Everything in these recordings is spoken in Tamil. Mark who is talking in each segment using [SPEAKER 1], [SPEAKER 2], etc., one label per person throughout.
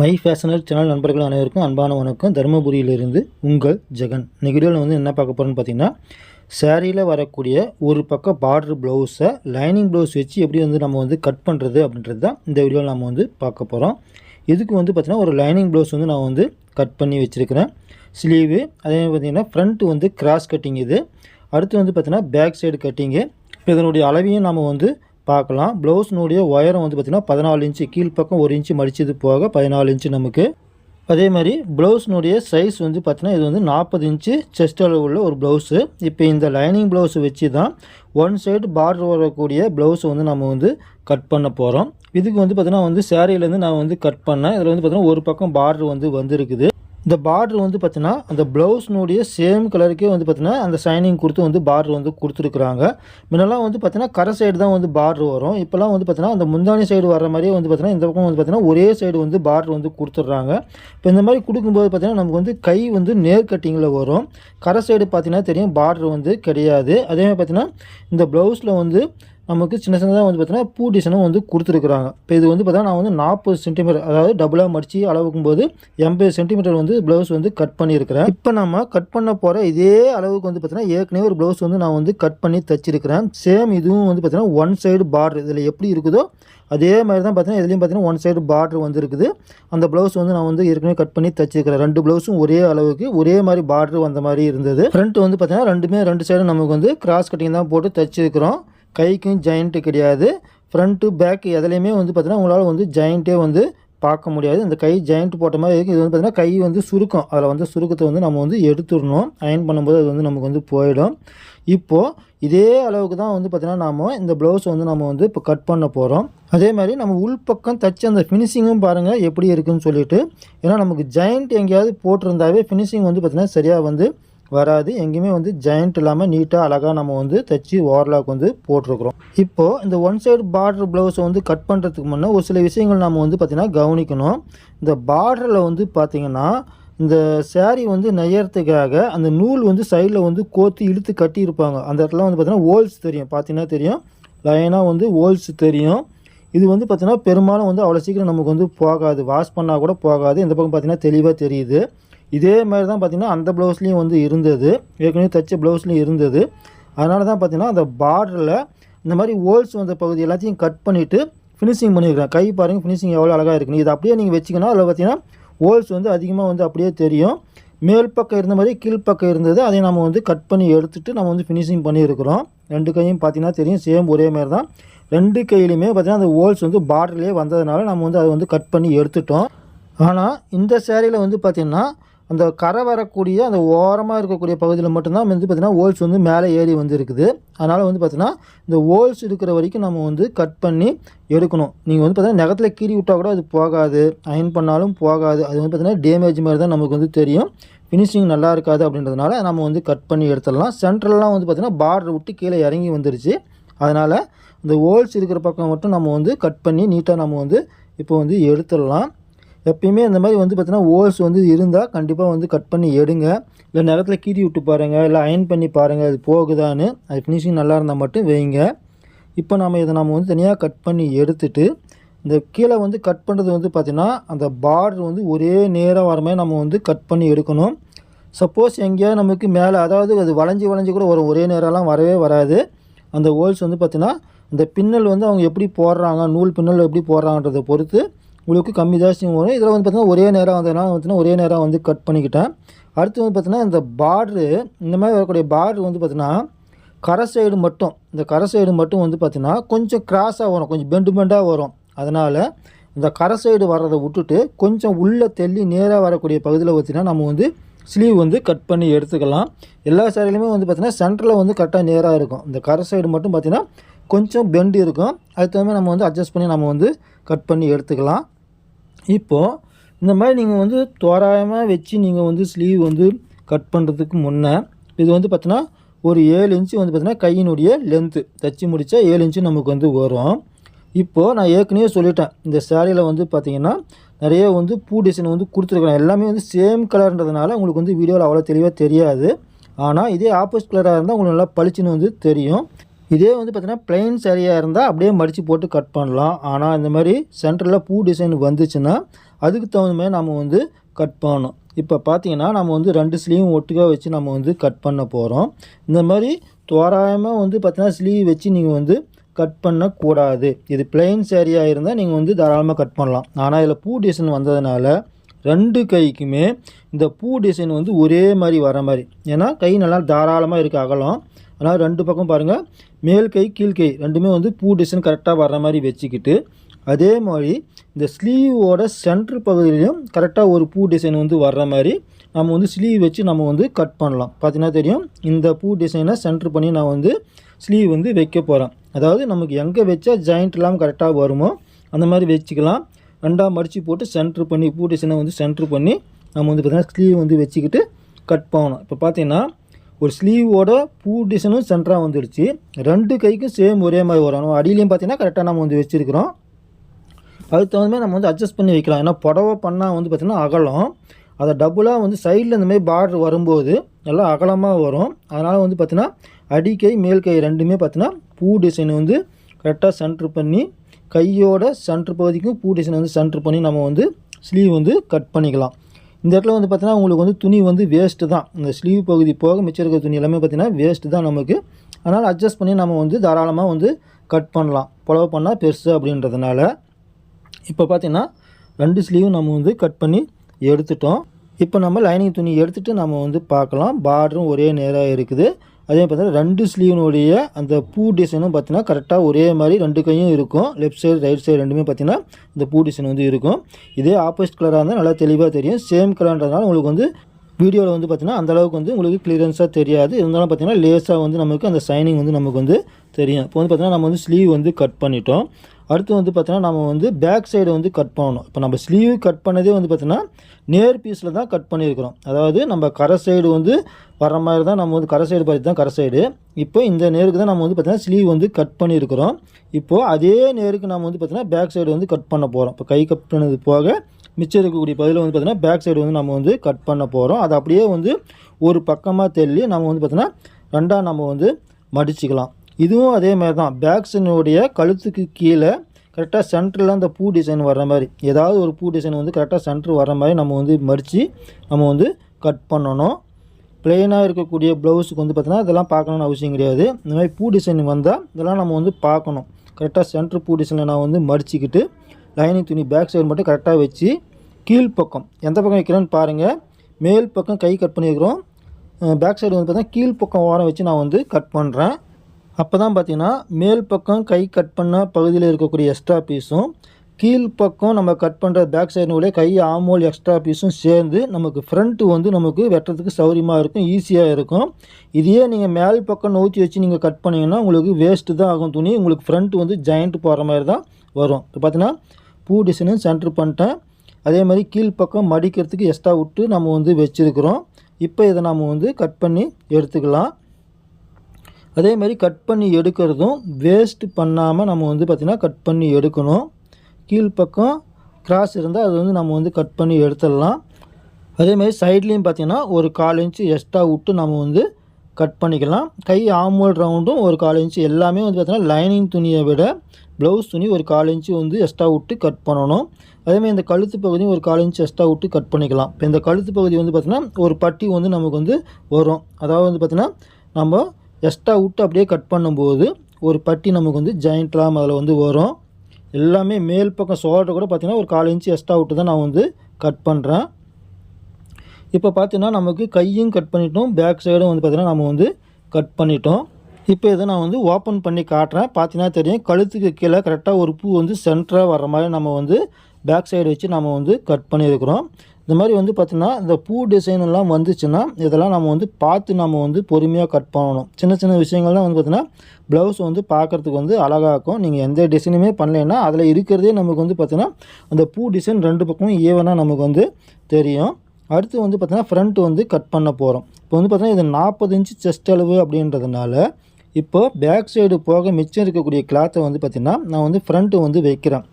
[SPEAKER 1] மை ஃபேஷனர் சேனல் நண்பர்கள் அனைவருக்கும் அன்பான வணக்கம். தருமபுரியிலிருந்து உங்கள் ஜெகன். இந்த வீடியோவில் வந்து என்ன பார்க்க போகிறோன்னு பார்த்தீங்கன்னா சேரீயில் வரக்கூடிய ஒரு பக்கம் பார்டர் ப்ளவுஸை லைனிங் ப்ளவுஸ் வச்சு எப்படி வந்து நம்ம வந்து கட் பண்ணுறது அப்படின்றது தான் இந்த வீடியோவில் நம்ம வந்து பார்க்க போகிறோம் இதுக்கு வந்து பார்த்திங்கன்னா ஒரு லைனிங் ப்ளவுஸ் வந்து நான் வந்து கட் பண்ணி வச்சுருக்கிறேன். ஸ்லீவு அதே மாதிரி பார்த்திங்கன்னா ஃப்ரண்ட்டு வந்து கிராஸ் கட்டிங் இது. அடுத்து வந்து பார்த்திங்கன்னா பேக் சைடு கட்டிங்கு இப்போ இதனுடைய அளவையும் நம்ம வந்து பார்க்கலாம். ப்ளவுஸ்னுடைய உயரம் வந்து பார்த்திங்கன்னா பதினாலு இன்ச்சு கீழ்ப்பக்கம் ஒரு இன்ச்சு மடிச்சது போக பதினாலு இன்ச்சு நமக்கு. அதே மாதிரி ப்ளவுஸ்னுடைய சைஸ் வந்து பார்த்தீங்கன்னா இது வந்து நாற்பது இன்ச்சு செஸ்ட் அளவு உள்ள ஒரு ப்ளவுஸு இப்போ இந்த லைனிங் ப்ளவுஸ் வச்சு தான் ஒன் சைடு பார்டர் வரக்கூடிய ப்ளவுஸை வந்து நம்ம வந்து கட் பண்ண போகிறோம் இதுக்கு வந்து பார்த்திங்கன்னா வந்து சேரீலேருந்து நான் வந்து கட் பண்ணேன். இதில் வந்து பார்த்திங்கன்னா ஒரு பக்கம் பார்டர் வந்து வந்திருக்குது. இந்த பார்டர் வந்து பார்த்தீங்கன்னா அந்த ப்ளவுஸ்னுடைய சேம் கலருக்கே வந்து பார்த்தீங்கன்னா அந்த ஷைனிங் கொடுத்து வந்து பார்டர் வந்து கொடுத்துருக்குறாங்க. முன்னெல்லாம் வந்து பார்த்தீங்கன்னா கரை சைடு தான் வந்து பார்டர் வரும். இப்போலாம் வந்து பார்த்தீங்கன்னா அந்த முந்தானி சைடு வர மாதிரியே வந்து பார்த்தீங்கன்னா இந்த பக்கம் வந்து பார்த்தீங்கன்னா ஒரே சைடு வந்து பார்டர் வந்து கொடுத்துட்றாங்க. இப்போ இந்த மாதிரி கொடுக்கும்போது பார்த்தீங்கன்னா நமக்கு வந்து கை வந்து நேர் கட்டிங்கில் வரும். கரை சைடு பார்த்தீங்கன்னா தெரியும் பார்டர் வந்து கிடையாது. அதே மாதிரி பார்த்தீங்கன்னா இந்த ப்ளவுஸில் வந்து நமக்கு சின்ன சின்னதாக வந்து பார்த்தீங்கன்னா பூ டிசைனும் வந்து கொடுத்துருக்குறாங்க. இப்போ இது வந்து பார்த்தீங்கன்னா நான் வந்து நாற்பது சென்டிமீட்டர் அதாவது டபுளாக மடித்து அளவுக்கும் போது எண்பது சென்டிமீட்டர் வந்து ப்ளவுஸ் வந்து கட் பண்ணியிருக்கிறேன். இப்போ நம்ம கட் பண்ண போகிற இதே அளவுக்கு வந்து பார்த்தீங்கன்னா ஏற்கனவே ஒரு ப்ளவுஸ் வந்து நான் வந்து கட் பண்ணி தச்சிருக்கிறேன். சேம் இதுவும் வந்து பார்த்தீங்கன்னா ஒன் சைடு பார்டர் இதில் எப்படி இருக்குதோ அதே மாதிரி தான் பார்த்தீங்கன்னா இதுலேயும் பார்த்தீங்கன்னா ஒன் சைடு பார்டர் வந்துருக்குது அந்த ப்ளவுஸ் வந்து நான் வந்து ஏற்கனவே கட் பண்ணி தச்சிருக்கிறேன். ரெண்டு ப்ளவுஸும் ஒரே அளவுக்கு ஒரே மாதிரி பார்டர் வந்த மாதிரி இருந்தது. ஃப்ரண்ட் வந்து பார்த்தீங்கன்னா ரெண்டுமே ரெண்டு சைடும் நமக்கு வந்து கிராஸ் கட்டிங் தான் போட்டு தச்சிருக்கிறோம். கைக்கும் ஜாயிண்ட்டு கிடையாது. ஃப்ரண்ட்டு பேக் எதுலேயுமே வந்து பார்த்திங்கன்னா உங்களால் வந்து ஜாயிண்ட்டே வந்து பார்க்க முடியாது. இந்த கை ஜாயிண்ட் போட்ட மாதிரி இருக்குது இது வந்து பார்த்திங்கன்னா கை வந்து சுருக்கம். அதில் வந்து சுருக்கத்தை வந்து நம்ம வந்து எடுத்துடணும். அயன் பண்ணும்போது அது வந்து நமக்கு வந்து போயிடும். இப்போது இதே அளவுக்கு தான் வந்து பார்த்திங்கன்னா நாம் இந்த ப்ளவுஸ் வந்து நம்ம வந்து இப்போ கட் பண்ண போகிறோம் அதே மாதிரி நம்ம உள்பக்கம் தச்சு அந்த ஃபினிஷிங்கும் பாருங்கள் எப்படி இருக்குன்னு சொல்லிட்டு. ஏன்னா நமக்கு ஜாயிண்ட் எங்கேயாவது போட்டிருந்தாவே ஃபினிஷிங் வந்து பார்த்திங்கன்னா சரியாக வந்து வராது. எங்கேயுமே வந்து ஜாயிண்ட் இல்லாமல் நீட்டாக அழகாக நம்ம வந்து தைச்சி ஓவர்லாக் வந்து போட்டிருக்கிறோம். இப்போது இந்த ஒன் சைடு பார்டர் ப்ளவுஸை வந்து கட் பண்ணுறதுக்கு முன்னே ஒரு சில விஷயங்கள் நம்ம வந்து பார்த்திங்கன்னா கவனிக்கணும். இந்த பார்டரில் வந்து பார்த்திங்கன்னா இந்த சேரீ வந்து நெய்யறதுக்காக அந்த நூல் வந்து சைடில் வந்து கோத்து இழுத்து கட்டியிருப்பாங்க அந்த இடத்துல வந்து பார்த்திங்கன்னா ஹோல்ஸ் தெரியும். பார்த்தீங்கன்னா தெரியும்? லைனாக வந்து ஹோல்ஸ் தெரியும். இது வந்து பார்த்திங்கன்னா பெரும்பாலும் வந்து அவ்வளோ சீக்கிரம் நமக்கு வந்து போகாது. வாஷ் பண்ணால் கூட போகாது. இந்த பக்கம் பார்த்திங்கன்னா தெளிவாக தெரியுது. இதே மாதிரி தான் பார்த்திங்கன்னா அந்த ப்ளவுஸ்லேயும் வந்து இருந்தது. ஏற்கனவே தைச்ச ப்ளவுஸ்லேயும் இருந்தது. அதனால தான் பார்த்திங்கன்னா அந்த பார்டரில் இந்த மாதிரி ஹோல்ஸ் வந்த பகுதி எல்லாத்தையும் கட் பண்ணிவிட்டு ஃபினிஷிங் பண்ணியிருக்கிறேன் கை பாருங்கள் ஃபினிஷிங் எவ்வளோ அழகாக இருக்குன்னு. இது அப்படியே நீங்கள் வச்சிங்கன்னா அதில் பார்த்தீங்கன்னா ஹோல்ஸ் வந்து அதிகமாக வந்து அப்படியே தெரியும். மேல் பக்கம் இருந்த மாதிரி கீழ்ப்பக்கம் இருந்தது. அதை நம்ம வந்து கட் பண்ணி எடுத்துகிட்டு நம்ம வந்து ஃபினிஷிங் பண்ணியிருக்கிறோம் ரெண்டு கையும் பார்த்திங்கன்னா தெரியும். சேம் ஒரே மாதிரி தான். ரெண்டு கையிலையுமே பார்த்திங்கன்னா அந்த ஹோல்ஸ் வந்து பார்டர்லேயே வந்ததுனால நம்ம வந்து அதை வந்து கட் பண்ணி எடுத்துட்டோம். ஆனால் இந்த சேரீயில் வந்து பார்த்திங்கன்னா அந்த கரை வரக்கூடிய அந்த ஓரமாக இருக்கக்கூடிய பகுதியில் மட்டும்தான் வந்து பார்த்திங்கன்னா ஹோல்ஸ் வந்து மேலே ஏறி வந்து இருக்குது அதனால் வந்து பார்த்திங்கன்னா இந்த ஹோல்ஸ் இருக்கிற வரைக்கும் நம்ம வந்து கட் பண்ணி எடுக்கணும். நீங்கள் வந்து பார்த்திங்கன்னா நகத்தில் கீறி விட்டால் கூட அது போகாது. அயன் பண்ணாலும் போகாது. அது வந்து பார்த்திங்கன்னா டேமேஜ் மாதிரி தான் நமக்கு வந்து தெரியும். ஃபினிஷிங் நல்லா இருக்காது அப்படின்றதுனால நம்ம வந்து கட் பண்ணி எடுத்துடலாம். சென்ட்ரல்லாம் வந்து பார்த்திங்கன்னா பார்டர் விட்டு கீழே இறங்கி வந்துருச்சு. அதனால் இந்த ஹோல்ஸ் இருக்கிற பக்கம் மட்டும் நம்ம வந்து கட் பண்ணி நீட்டாக நம்ம வந்து இப்போ வந்து எடுத்துடலாம். எப்பயுமே இந்த மாதிரி வந்து பார்த்தீங்கன்னா ஓல்ஸ் வந்து இருந்தால் கண்டிப்பாக வந்து கட் பண்ணி எடுங்க. இல்லை நேரத்தில் கீறி விட்டு பாருங்கள் இல்லை அயன் பண்ணி பாருங்கள் அது போகுதான்னு அது ஃபினிஷிங் நல்லா இருந்தால் மட்டும் வைங்க. இப்போ நம்ம இதை நம்ம வந்து தனியாக கட் பண்ணி எடுத்துட்டு இந்த கீழே வந்து கட் பண்ணுறது வந்து பார்த்திங்கன்னா அந்த பார்டர் வந்து ஒரே நேராக வர மாதிரி நம்ம வந்து கட் பண்ணி எடுக்கணும். சப்போஸ் எங்கேயாவது நமக்கு மேலே அதாவது அது வளைஞ்சி வளைஞ்சி கூட ஒரு ஒரே நேரம்லாம் வரவே வராது. அந்த ஹோல்ஸ் வந்து பார்த்திங்கன்னா இந்த பின்னல் வந்து அவங்க எப்படி போடுறாங்க நூல் பின்னல் எப்படி போடுறாங்கன்றதை பொறுத்து உங்களுக்கு கம்மி ஜாஸ்தியும் வரும். இதில் வந்து பார்த்திங்கன்னா ஒரே நேரம் வந்ததுனால பார்த்திங்கன்னா ஒரே நேரம் வந்து கட் பண்ணிக்கிட்டேன். அடுத்து வந்து பார்த்திங்கன்னா இந்த பார்ட்ரு இந்த மாதிரி வரக்கூடிய பார்ட்ரு வந்து பார்த்திங்கன்னா கரை சைடு மட்டும் இந்த கரை சைடு மட்டும் வந்து பார்த்திங்கன்னா கொஞ்சம் கிராஸாக வரும் கொஞ்சம் பெண்டு பெண்டாக வரும். அதனால் இந்த கரை சைடு வர்றதை விட்டுட்டு கொஞ்சம் உள்ளே தள்ளி நேராக வரக்கூடிய பகுதியில் பார்த்திங்கன்னா நம்ம வந்து ஸ்லீவ் வந்து கட் பண்ணி எடுத்துக்கலாம். எல்லா சேரீலையுமே வந்து பார்த்திங்கன்னா சென்டரில் வந்து கரெக்டாக நேராக இருக்கும். இந்த கரை சைடு மட்டும் பார்த்திங்கன்னா கொஞ்சம் பெண்டு இருக்கும். அதுக்கு தகுந்த நம்ம வந்து அட்ஜஸ்ட் பண்ணி நம்ம வந்து கட் பண்ணி எடுத்துக்கலாம். இப்போது இந்த மாதிரி நீங்கள் வந்து தோராயமாக வச்சு நீங்கள் வந்து ஸ்லீவ் வந்து கட் பண்ணுறதுக்கு முன்னே இது வந்து பார்த்தீங்கன்னா ஒரு ஏழு இன்ச்சு வந்து பார்த்தீங்கன்னா கையினுடைய லென்த்து தச்சு முடித்தா ஏழு இன்ச்சு நமக்கு வந்து வரும். இப்போது நான் ஏற்கனவே சொல்லிட்டேன் இந்த சேரீயில் வந்து பார்த்திங்கன்னா நிறைய வந்து பூ டிசைன் வந்து கொடுத்துருக்குறேன் எல்லாமே வந்து சேம் கலர்ன்றதுனால உங்களுக்கு வந்து வீடியோவில் அவ்வளோ தெளிவாக தெரியாது. ஆனால் இதே ஆப்போசிட் கலராக இருந்தால் உங்களுக்கு நல்லா பளிச்சுன்னு வந்து தெரியும். இதே வந்து பார்த்தீங்கன்னா பிளெயின் சரியாக இருந்தால் அப்படியே மடித்து போட்டு கட் பண்ணலாம். ஆனால் இந்த மாதிரி சென்டரில் பூ டிசைன் வந்துச்சுன்னா அதுக்கு தகுந்த மாதிரி நம்ம வந்து கட் பண்ணணும். இப்போ பார்த்தீங்கன்னா நம்ம வந்து ரெண்டு ஸ்லீவும் ஒட்டுக்காக வச்சு நம்ம வந்து கட் பண்ண போகிறோம் இந்த மாதிரி தோராயமாக வந்து பார்த்தீங்கன்னா ஸ்லீவ் வச்சு நீங்கள் வந்து கட் பண்ணக்கூடாது. இது பிளெயின் சேரீயாக இருந்தால் நீங்கள் வந்து தாராளமாக கட் பண்ணலாம். ஆனால் இதில் பூ டிசைன் வந்ததுனால ரெண்டு கைக்குமே இந்த பூ டிசைன் வந்து ஒரே மாதிரி வர மாதிரி. ஏன்னா கை நல்லா தாராளமாக இருக்குது அகலம். அதனால் ரெண்டு பக்கம் பாருங்கள் மேல் கை கீழ் கை ரெண்டுமே வந்து பூ டிசைன் கரெக்டாக வர்ற மாதிரி வச்சுக்கிட்டு அதே மாதிரி இந்த ஸ்லீவோட சென்ட்ரு பகுதியிலையும் கரெக்டாக ஒரு பூ டிசைன் வந்து வர்ற மாதிரி நம்ம வந்து ஸ்லீவ் வச்சு நம்ம வந்து கட் பண்ணலாம். பார்த்தீங்கன்னா தெரியும்? இந்த பூ டிசைனை சென்ட்ரு பண்ணி நான் வந்து ஸ்லீவ் வந்து வைக்க போகிறேன் அதாவது நமக்கு எங்கே வச்சா ஜாயிண்ட் இல்லாமல் கரெக்டாக வருமோ அந்த மாதிரி வச்சுக்கலாம். ரெண்டாக மடித்து போட்டு சென்ட்ரு பண்ணி பூ டிசைனை வந்து சென்ட்ரு பண்ணி நம்ம வந்து பார்த்திங்கன்னா ஸ்லீவ் வந்து வச்சுக்கிட்டு கட் பண்ணணும். இப்போ பார்த்திங்கன்னா ஒரு ஸ்லீவோட பூ டிசைனும் சென்டராக வந்துடுச்சு ரெண்டு கைக்கும் சேம் ஒரே மாதிரி வரும். நம்ம அடியிலையும் பார்த்தீங்கன்னா கரெக்டாக நம்ம வந்து வச்சுருக்கிறோம். அதுக்கு தகுந்த மாதிரி நம்ம வந்து அட்ஜஸ்ட் பண்ணி வைக்கலாம். ஏன்னா புடவை பண்ணால் வந்து பார்த்திங்கன்னா அகலம். அதை டபுளாக வந்து சைடில் இந்த மாதிரி பார்டர் வரும்போது நல்லா அகலமாக வரும். அதனால் வந்து பார்த்திங்கன்னா அடிக்கை மேல் கை ரெண்டுமே பார்த்திங்கன்னா பூ டிசைன் வந்து கரெக்டாக சென்ட்ரு பண்ணி கையோட சென்ட்ரு பகுதிக்கும் பூ டிசைன் வந்து சென்ட்ரு பண்ணி நம்ம வந்து ஸ்லீவ் வந்து கட் பண்ணிக்கலாம். இந்த இடத்துல வந்து பார்த்தீங்கன்னா உங்களுக்கு வந்து துணி வந்து வேஸ்ட்டு தான். இந்த ஸ்லீவ் பகுதி போக மிச்சம் இருக்கிற துணி எல்லாமே பார்த்தீங்கன்னா வேஸ்ட்டு தான் நமக்கு. அதனால் அட்ஜஸ்ட் பண்ணி நம்ம வந்து தாராளமாக வந்து கட் பண்ணலாம். புலவை பண்ணால் பெருசு அப்படின்றதுனால. இப்போ பார்த்தீங்கன்னா ரெண்டு ஸ்லீவும் நம்ம வந்து கட் பண்ணி எடுத்துட்டோம். இப்போ நம்ம லைனிங் துணி எடுத்துகிட்டு நம்ம வந்து பார்க்கலாம். பார்டரும் ஒரே நேராக இருக்குது. அதே பார்த்தீங்கன்னா ரெண்டு ஸ்லீவனுடைய அந்த பூ டிசைனும் பார்த்தீங்கன்னா கரெக்டாக ஒரே மாதிரி ரெண்டு கையும் இருக்கும். லெஃப்ட் சைடு ரைட் சைடு ரெண்டுமே பார்த்தீங்கன்னா இந்த பூ டிசைன் வந்து இருக்கும். இதே ஆப்போசிட் கலராக இருந்தால் நல்லா தெளிவாக தெரியும். சேம் கலர்ன்றதுனால உங்களுக்கு வந்து வீடியோவில் வந்து பார்த்தீங்கன்னா அந்தளவுக்கு வந்து உங்களுக்கு கிளியரன்ஸாக தெரியாது. இருந்தாலும் பார்த்தீங்கன்னா லேஸாக வந்து நமக்கு அந்த ஷைனிங் வந்து நமக்கு வந்து தெரியும். இப்போ வந்து பார்த்தீங்கன்னா நம்ம வந்து ஸ்லீவ் வந்து கட் பண்ணிட்டோம். அடுத்து வந்து பார்த்தீங்கன்னா நம்ம வந்து பேக் சைடு வந்து கட் பண்ணணும். இப்போ நம்ம ஸ்லீவ் கட் பண்ணதே வந்து பார்த்தோன்னா நேர் பீஸில் தான் கட் பண்ணியிருக்கிறோம். அதாவது நம்ம கரை சைடு வந்து வர மாதிரி தான் நம்ம வந்து கரை சைடு பார்த்து தான் கரை சைடு இப்போ இந்த நேருக்கு தான் நம்ம வந்து பார்த்தீங்கன்னா ஸ்லீவ் வந்து கட் பண்ணியிருக்கிறோம். இப்போது அதே நேருக்கு நம்ம வந்து பார்த்தீங்கன்னா பேக் சைடு வந்து கட் பண்ண போகிறோம் இப்போ கை கட் பண்ணது போக மிச்சம் இருக்கக்கூடிய பதில் வந்து பார்த்தீங்கன்னா பேக் சைடு வந்து நம்ம வந்து கட் பண்ண போகிறோம் அது அப்படியே வந்து ஒரு பக்கமாக தெள்ளி நம்ம வந்து பார்த்தீங்கன்னா ரெண்டாக நம்ம வந்து மடிச்சுக்கலாம். இதுவும் அதே மாதிரி தான் பேக்ஸினுடைய கழுத்துக்கு கீழே கரெக்டாக சென்டரில் அந்த பூ டிசைன் வர்ற மாதிரி. ஏதாவது ஒரு பூ டிசைன் வந்து கரெக்டாக சென்டர் வர்ற மாதிரி நம்ம வந்து மறித்து நம்ம வந்து கட் பண்ணணும். பிளெயினாக இருக்கக்கூடிய ப்ளவுஸுக்கு வந்து பார்த்திங்கன்னா இதெல்லாம் பார்க்கணுன்னு அவசியம் கிடையாது. இந்த மாதிரி பூ டிசைன் வந்தால் இதெல்லாம் நம்ம வந்து பார்க்கணும். கரெக்டாக சென்டர் பூ டிசைனில் நான் வந்து மடிச்சுக்கிட்டு லைனிங் துணி பேக் சைடு மட்டும் கரெக்டாக வச்சு கீழ்ப்பக்கம் எந்த பக்கம் வைக்கிறேன்னு பாருங்கள் மேல் பக்கம் கை கட் பண்ணியிருக்கிறோம். பேக் சைடு வந்து பார்த்தீங்கன்னா கீழ்ப்பக்கம் ஓரம் வச்சு நான் வந்து கட் பண்ணுறேன் அப்போ தான் பார்த்தீங்கன்னா மேல் பக்கம் கை கட் பண்ண பகுதியில் இருக்கக்கூடிய எக்ஸ்ட்ரா பீஸும் கீழ்ப்பக்கம் நம்ம கட் பண்ணுற பேக் சைடுனுடைய கை ஆமோல் எக்ஸ்ட்ரா பீஸும் சேர்ந்து நமக்கு ஃப்ரண்ட்டு வந்து நமக்கு வெட்டுறதுக்கு சௌரியமாக இருக்கும் ஈஸியாக இருக்கும். இதையே நீங்கள் மேல் பக்கம் நோத்தி வச்சு நீங்கள் கட் பண்ணிங்கன்னா உங்களுக்கு வேஸ்ட்டு தான் ஆகும் துணி. உங்களுக்கு ஃப்ரண்ட் வந்து ஜாயிண்ட் போகிற மாதிரி தான் வரும். இப்போ பார்த்தீங்கன்னா பூ டிசைனும் சென்ட்ரு பண்ணிட்டேன். அதே மாதிரி கீழ்ப்பக்கம் மடிக்கிறதுக்கு எக்ஸ்ட்ரா விட்டு நம்ம வந்து வச்சுருக்குறோம். இப்போ இதை நம்ம வந்து கட் பண்ணி எடுத்துக்கலாம். அதே மாதிரி கட் பண்ணி எடுக்கிறதும் வேஸ்ட் பண்ணாமல் நம்ம வந்து பார்த்திங்கன்னா கட் பண்ணி எடுக்கணும். கீழ்ப்பக்கம் கிராஸ் இருந்தால் அது வந்து நம்ம வந்து கட் பண்ணி எடுத்துடலாம். அதே மாதிரி சைட்லேயும் பார்த்தீங்கன்னா ஒரு கால் இன்ச்சு எக்ஸ்ட்ரா விட்டு நம்ம வந்து கட் பண்ணிக்கலாம். கை ஆமோல் ரவுண்டும் ஒரு கால் இன்ச்சு எல்லாமே வந்து பார்த்திங்கன்னா லைனிங் துணியை விட ப்ளவுஸ் துணி ஒரு கால் இன்ச்சு வந்து எக்ஸ்ட்ரா விட்டு கட் பண்ணணும். அதேமாதிரி இந்த கழுத்து பகுதியும் ஒரு கால் இன்ச்சு எக்ஸ்ட்ரா விட்டு கட் பண்ணிக்கலாம். இப்போ இந்த கழுத்து பகுதி வந்து பார்த்திங்கன்னா ஒரு பட்டி வந்து நமக்கு வந்து வரும். அதாவது வந்து பார்த்திங்கன்னா நம்ம எக்ஸ்ட்ரா விட்டு அப்படியே கட் பண்ணும்போது ஒரு பட்டி நமக்கு வந்து ஜாயிண்ட்லாம் அதில் வந்து வரும். எல்லாமே மேல் பக்கம் ஷோல்டர் கூட பார்த்திங்கன்னா ஒரு கால் இன்ச்சு எக்ஸ்ட்ரா விட்டு தான் நான் வந்து கட் பண்ணுறேன் இப்போ பார்த்தீங்கன்னா நமக்கு கையும் கட் பண்ணிட்டோம். பேக் சைடும் வந்து பார்த்திங்கன்னா நம்ம வந்து கட் பண்ணிட்டோம். இப்போ இதை நான் வந்து ஓப்பன் பண்ணி காட்டுறேன். பார்த்தீங்கன்னா தெரியும் கழுத்துக்கு கீழே கரெக்டாக ஒரு பூ வந்து சென்டராக வர்ற மாதிரி நம்ம வந்து பேக் சைடு வச்சு நம்ம வந்து கட் பண்ணியிருக்கிறோம். இந்த மாதிரி வந்து பார்த்திங்கன்னா இந்த பூ டிசைன் எல்லாம் வந்துச்சுன்னா இதெல்லாம் நம்ம வந்து பார்த்து நம்ம வந்து பொறுமையாக கட் பண்ணணும். சின்ன சின்ன விஷயங்கள்லாம் வந்து பார்த்திங்கன்னா ப்ளவுஸ் வந்து பார்க்குறதுக்கு வந்து அழகாக இருக்கும். நீங்கள் எந்த டிசைனுமே பண்ணலைன்னா அதில் இருக்கிறதே நமக்கு வந்து பார்த்திங்கன்னா அந்த பூ டிசைன் ரெண்டு பக்கமும் ஈவனாக நமக்கு வந்து தெரியும். அடுத்து வந்து பார்த்திங்கன்னா ஃப்ரண்ட் வந்து கட் பண்ண போகிறோம் இப்போ வந்து பார்த்திங்கன்னா இது நாற்பது இன்ச்சு செஸ்ட் அளவு அப்படின்றதுனால இப்போ பேக் சைடு போக மிச்சம் இருக்கக்கூடிய கிளாத்தை வந்து பார்த்திங்கன்னா நான் வந்து ஃப்ரண்ட்டு வந்து வைக்கிறேன்.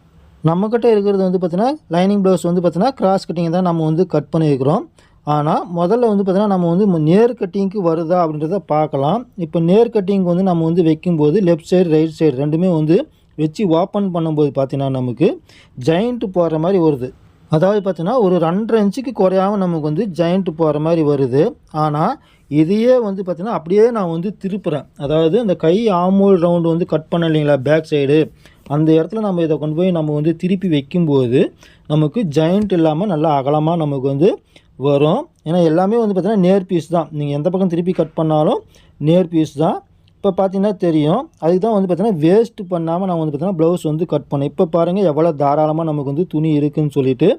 [SPEAKER 1] நம்மக்கிட்ட இருக்கிறது வந்து பார்த்திங்கன்னா லைனிங் ப்ளவுஸ் வந்து பார்த்திங்கன்னா கிராஸ் கட்டிங் தான் நம்ம வந்து கட் பண்ணியிருக்கிறோம். ஆனால் முதல்ல வந்து பார்த்தீங்கன்னா நம்ம வந்து ம- நேர் கட்டிங்க்கு வருதா அப்படின்றத பார்க்கலாம். இப்போ நேர் கட்டிங் வந்து நம்ம வந்து வைக்கும்போது லெஃப்ட் சைடு ரைட் சைடு ரெண்டுமே வந்து வச்சு ஓப்பன் பண்ணும்போது பார்த்திங்கன்னா நமக்கு ஜெயிண்ட்டு போகிற மாதிரி வருது. அதாவது பார்த்தீங்கன்னா ஒரு ரெண்டரை இன்ச்சுக்கு குறையாம நமக்கு வந்து ஜாயிண்ட்டு போகிற மாதிரி வருது. ஆனால் இதையே வந்து பார்த்திங்கன்னா அப்படியே நான் வந்து திருப்புறேன். அதாவது அந்த கை ஆமூல் ரவுண்டு வந்து கட் பண்ண இல்லைங்களா பேக் சைடு அந்த இடத்துல நம்ம இதை கொண்டு போய் நம்ம வந்து திருப்பி வைக்கும்போது நமக்கு ஜாயிண்ட் இல்லாமல் நல்லா அகலமாக நமக்கு வந்து வரும். ஏன்னா எல்லாமே வந்து பார்த்திங்கன்னா நேர் பீஸ் தான். நீங்கள் எந்த பக்கம் திருப்பி கட் பண்ணாலும் நேர் பீஸ் தான். இப்போ பார்த்தீங்கன்னா தெரியும். அதுக்கு தான் வந்து பார்த்திங்கன்னா வேஸ்ட் பண்ணாமல் நான் வந்து பார்த்திங்கன்னா ப்ளவுஸ் வந்து கட் பண்ணேன் இப்போ பாருங்கள் எவ்வளோ தாராளமாக நமக்கு வந்து துணி இருக்குன்னு சொல்லிட்டு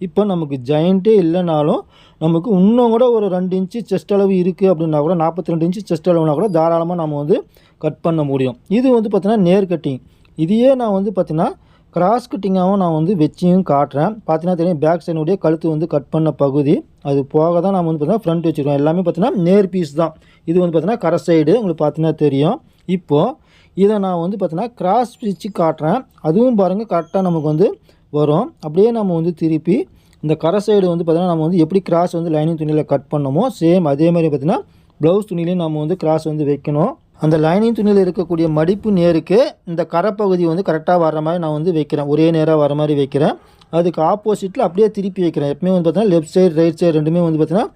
[SPEAKER 1] இப்போ நமக்கு ஜாயிண்ட்டே இல்லைனாலும் நமக்கு இன்னும் கூட ஒரு ரெண்டு இன்ச்சு செஸ்ட் அளவு இருக்குது அப்படின்னா கூட நாற்பத்தி ரெண்டு இன்ச்சு செஸ்ட் அளவுனா கூட தாராளமாக நம்ம வந்து கட் பண்ண முடியும். இது வந்து பார்த்திங்கன்னா நேர் கட்டிங் இதையே நான் வந்து பார்த்தீங்கன்னா கிராஸ் கட்டிங்காகவும் நான் வந்து வச்சியும் காட்டுறேன். பார்த்தீங்கன்னா தெரியும் பேக் சைடுடைய கழுத்து வந்து கட் பண்ண பகுதி. அது போக தான் நம்ம வந்து பார்த்தீங்கன்னா ஃப்ரண்ட் வச்சுருக்கோம். எல்லாமே பார்த்தீங்கன்னா நேர் பீஸ் தான். இது வந்து பார்த்தீங்கன்னா கரை சைடு உங்களுக்கு பார்த்தீங்கன்னா தெரியும். இப்போது இதை நான் வந்து பார்த்தீங்கன்னா கிராஸ் வச்சு காட்டுறேன். அதுவும் பாருங்கள் கரெக்டாக நமக்கு வந்து வரும். அப்படியே நம்ம வந்து திருப்பி இந்த கரை சைடு வந்து பார்த்திங்கன்னா நம்ம வந்து எப்படி கிராஸ் வந்து லைனிங் துணியில் கட் பண்ணமோ சேம் அதே மாதிரி பார்த்தீங்கன்னா ப்ளவுஸ் துணிலையும் நம்ம வந்து கிராஸ் வந்து வைக்கணும். அந்த லைனிங் துணியில் இருக்கக்கூடிய மடிப்பு நேருக்கு இந்த கரைப்பகுதி வந்து கரெக்டாக வர மாதிரி நான் வந்து வைக்கிறேன். ஒரே நேராக வர மாதிரி வைக்கிறேன். அதுக்கு ஆப்போசிட்டில் அப்படியே திருப்பி வைக்கிறேன். எப்பவுமே வந்து பார்த்தீங்கன்னா லெஃப்ட் சைடு ரைட் சைடு ரெண்டுமே வந்து பார்த்தீங்கன்னா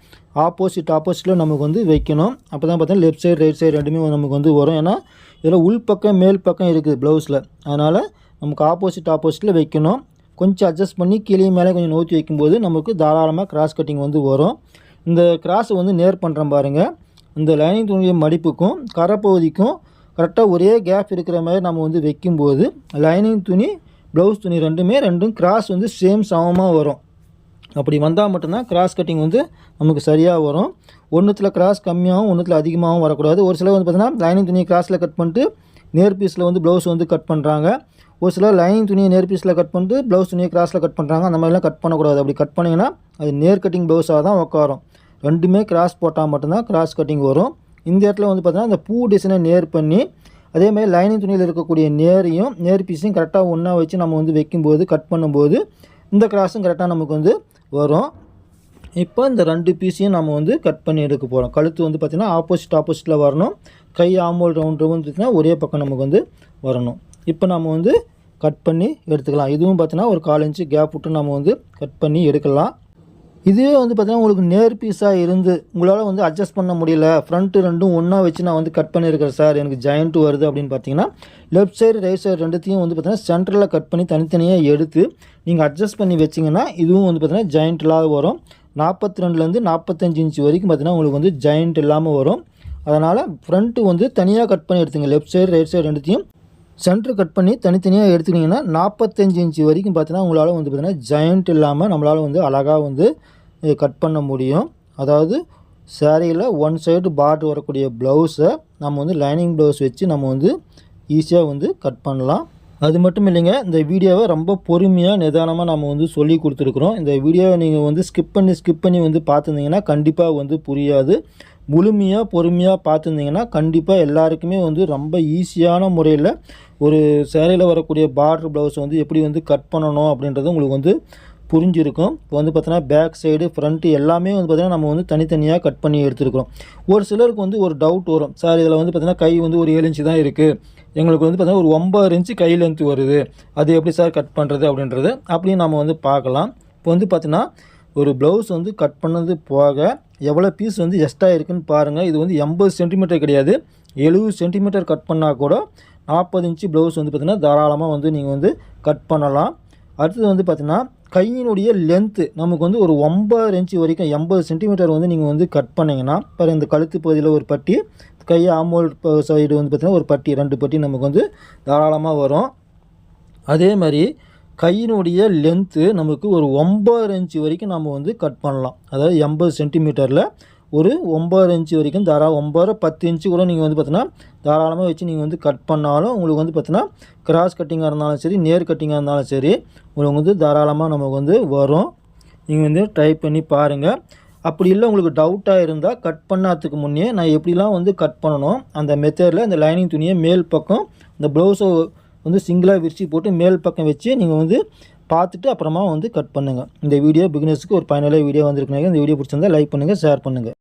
[SPEAKER 1] ஆப்போசிட் ஆப்போசிட்டில் நமக்கு வந்து வைக்கணும். அப்போ தான் பார்த்தீங்கன்னா லெஃப்ட் சைடு ரைட் சைடு ரெண்டுமே நமக்கு வந்து வரும். ஏன்னா இதில் உள் பக்கம் மேல் பக்கம் இருக்குது ப்ளவுஸில் அதனால் நமக்கு ஆப்போசிட் ஆப்போசிட்டில் வைக்கணும். கொஞ்சம் அட்ஜஸ்ட் பண்ணி கீழே மேலே கொஞ்சம் நோக்கி வைக்கும்போது நமக்கு தாராளமாக கிராஸ் கட்டிங் வந்து வரும். இந்த கிராஸை வந்து நேர் பண்ணுறேன் பாருங்கள் இந்த லைனிங் துணிய மடிப்புக்கும் கரைப்பகுதிக்கும் கரெக்டாக ஒரே கேப் இருக்கிற மாதிரி நம்ம வந்து வைக்கும்போது லைனிங் துணி ப்ளவுஸ் துணி ரெண்டுமே ரெண்டும் கிராஸ் வந்து சேம் சமமாக வரும். அப்படி வந்தால் மட்டும்தான் கிராஸ் கட்டிங் வந்து நமக்கு சரியாக வரும். ஒன்றுத்தில் கிராஸ் கம்மியாகவும் ஒன்றுத்தில் அதிகமாகவும் வரக்கூடாது. ஒரு சிலர் வந்து பார்த்தீங்கன்னா லைனிங் துணியை கிராஸில் கட் பண்ணிட்டு நேர் பீஸில் வந்து ப்ளவுஸ் வந்து கட் பண்ணுறாங்க ஒரு சிலர் லைனிங் துணியை நேர் பீஸில் கட் பண்ணிட்டு ப்ளவுஸ் துணியை கிராஸில் கட் பண்ணுறாங்க அந்த மாதிரிலாம் கட் பண்ணக்கூடாது. அப்படி கட் பண்ணிங்கன்னா அது நேர் கட்டிங் ப்ளவுஸாக தான் உட்காரும் ரெண்டுமே கிராஸ் போட்டால் மட்டும்தான் கிராஸ் கட்டிங் வரும். இந்த இடத்துல வந்து பார்த்தீங்கன்னா அந்த பூ டிசைனை நேர் பண்ணி அதேமாதிரி லைனிங் துணியில் இருக்கக்கூடிய நேரையும் நேர் பீஸையும் கரெக்டாக ஒன்றா வச்சு நம்ம வந்து வைக்கும்போது கட் பண்ணும்போது இந்த கிராஸும் கரெக்டாக நமக்கு வந்து வரும். இப்போ இந்த ரெண்டு பீஸையும் நம்ம வந்து கட் பண்ணி எடுக்க போகிறோம் கழுத்து வந்து பார்த்திங்கன்னா ஆப்போசிட் ஆப்போசிட்டில் வரணும். கை ஆம்போல் ரவுண்ட் ரவுண்ட் பார்த்திங்கன்னா ஒரே பக்கம் நமக்கு வந்து வரணும். இப்போ நம்ம வந்து கட் பண்ணி எடுத்துக்கலாம். இதுவும் பார்த்தீங்கன்னா ஒரு கால் இன்ச்சு கேப் விட்டு நம்ம வந்து கட் பண்ணி எடுக்கலாம். இதுவே வந்து பார்த்தீங்கன்னா உங்களுக்கு நேர் பீஸாக இருந்து உங்களால் வந்து அட்ஜஸ்ட் பண்ண முடியல ஃப்ரண்ட்டு ரெண்டும் ஒன்றா வச்சு நான் வந்து கட் பண்ணியிருக்கிறேன் சார் எனக்கு ஜாயிண்ட் வருது அப்படின்னு பார்த்தீங்கன்னா லெஃப்ட் சைடு ரைட் சைடு ரெண்டுத்தையும் வந்து பார்த்தீங்கன்னா சென்டரில் கட் பண்ணி தனித்தனியாக எடுத்து நீங்கள் அட்ஜஸ்ட் பண்ணி வச்சிங்கன்னா இதுவும் வந்து பார்த்தீங்கன்னா ஜாயிண்ட் வரும். நாற்பத்தி ரெண்டுலேருந்து நாற்பத்தஞ்சு இன்ச்சு வரைக்கும் பார்த்தீங்கன்னா உங்களுக்கு வந்து ஜாயிண்ட் இல்லாமல் வரும். அதனால் ஃப்ரண்ட்டு வந்து தனியாக கட் பண்ணி எடுத்துங்க. லெஃப்ட் சைடு ரைட் சைடு ரெண்டுத்தையும் சென்டர் கட் பண்ணி தனித்தனியாக எடுத்துக்கிட்டிங்கன்னா நாற்பத்தஞ்சு இன்ச்சு வரைக்கும் பார்த்தீங்கன்னா உங்களால் வந்து பார்த்தீங்கன்னா ஜாயிண்ட் இல்லாமல் நம்மளால் வந்து அழகாக வந்து கட் பண்ண முடியும். அதாவது சேரீயில் ஒன் சைடு பார்டர் வரக்கூடிய ப்ளவுஸை நம்ம வந்து லைனிங் ப்ளவுஸ் வச்சு நம்ம வந்து ஈஸியாக வந்து கட் பண்ணலாம். அது மட்டும் இல்லைங்க இந்த வீடியோவை ரொம்ப பொறுமையாக நிதானமாக நம்ம வந்து சொல்லி கொடுத்துருக்குறோம். இந்த வீடியோவை நீங்கள் வந்து ஸ்கிப் பண்ணி ஸ்கிப் பண்ணி வந்து பார்த்துருந்தீங்கன்னா கண்டிப்பாக வந்து புரியாது. முழுமையாக பொறுமையாக பார்த்துருந்தீங்கன்னா கண்டிப்பாக எல்லாருக்குமே வந்து ரொம்ப ஈஸியான முறையில் ஒரு சேரீயில் வரக்கூடிய பார்டர் ப்ளவுஸ் வந்து எப்படி வந்து கட் பண்ணணும் அப்படின்றது உங்களுக்கு வந்து புரிஞ்சிருக்கும். இப்போ வந்து பார்த்தீங்கன்னா பேக் சைடு ஃப்ரண்ட்டு எல்லாமே வந்து பார்த்திங்கன்னா நம்ம வந்து தனித்தனியாக கட் பண்ணி எடுத்துருக்கிறோம். ஒரு சிலருக்கு வந்து ஒரு டவுட் வரும். சார் இதில் வந்து பார்த்திங்கன்னா கை வந்து ஒரு ஏழு இன்ச்சு தான் இருக்குது எங்களுக்கு வந்து பார்த்திங்கன்னா ஒரு ஒம்பது இன்ச்சு கை வருது. அது எப்படி சார் கட் பண்ணுறது அப்படின்றது அப்படின்னு நம்ம வந்து பார்க்கலாம். இப்போ வந்து பார்த்திங்கன்னா ஒரு ப்ளவுஸ் வந்து கட் பண்ணது போக எவ்வளோ பீஸ் வந்து எக்ஸ்ட்ரா இருக்குன்னு பாருங்கள் இது வந்து எண்பது சென்டிமீட்டர் கிடையாது. எழுபது சென்டிமீட்டர் கட் பண்ணால் கூட நாற்பது இன்ச்சு ப்ளவுஸ் வந்து பார்த்திங்கன்னா தாராளமாக வந்து நீங்கள் வந்து கட் பண்ணலாம். அடுத்தது வந்து பார்த்திங்கன்னா கையினுடைய லென்த்து நமக்கு வந்து ஒரு ஒம்பது இன்ச்சு வரைக்கும் எண்பது சென்டிமீட்டர் வந்து நீங்கள் வந்து கட் பண்ணிங்கன்னா பாரு இந்த கழுத்து பகுதியில் ஒரு பட்டி கை ஆமோல் சைடு வந்து பார்த்திங்கன்னா ஒரு பட்டி ரெண்டு பட்டி நமக்கு வந்து தாராளமாக வரும். அதே மாதிரி கையினுடைய லென்த்து நமக்கு ஒரு ஒம்பது இன்ச்சு வரைக்கும் நம்ம வந்து கட் பண்ணலாம். அதாவது எண்பது சென்டிமீட்டரில் ஒரு ஒம்பது இன்ச்சு வரைக்கும் தாரா ஒம்பது பத்து இன்ச்சு கூட நீங்கள் வந்து பார்த்தீங்கன்னா தாராளமாக வச்சு நீங்கள் வந்து கட் பண்ணாலும் உங்களுக்கு வந்து பார்த்தீங்கன்னா கிராஸ் கட்டிங்காக இருந்தாலும் சரி நேர் கட்டிங்காக இருந்தாலும் சரி உங்களுக்கு வந்து தாராளமாக நமக்கு வந்து வரும். நீங்கள் வந்து ட்ரை பண்ணி பாருங்கள் அப்படி இல்லை உங்களுக்கு டவுட்டாக இருந்தால் கட் பண்ணாததுக்கு முன்னே நான் எப்படிலாம் வந்து கட் பண்ணணும் அந்த மெத்தடில் இந்த லைனிங் துணியை மேல் பக்கம் இந்த ப்ளவுஸை வந்து சிங்கிளாக விரிச்சு போட்டு மேல் பக்கம் வச்சு நீங்கள் வந்து பார்த்துட்டு அப்புறமா வந்து கட் பண்ணுங்கள் இந்த வீடியோ பிகினர்ஸுக்கு ஒரு பயனுள்ள வீடியோ வந்திருக்குனாங்க இந்த வீடியோ பிடிச்சிருந்தா லைக் பண்ணுங்கள் ஷேர் பண்ணுங்கள்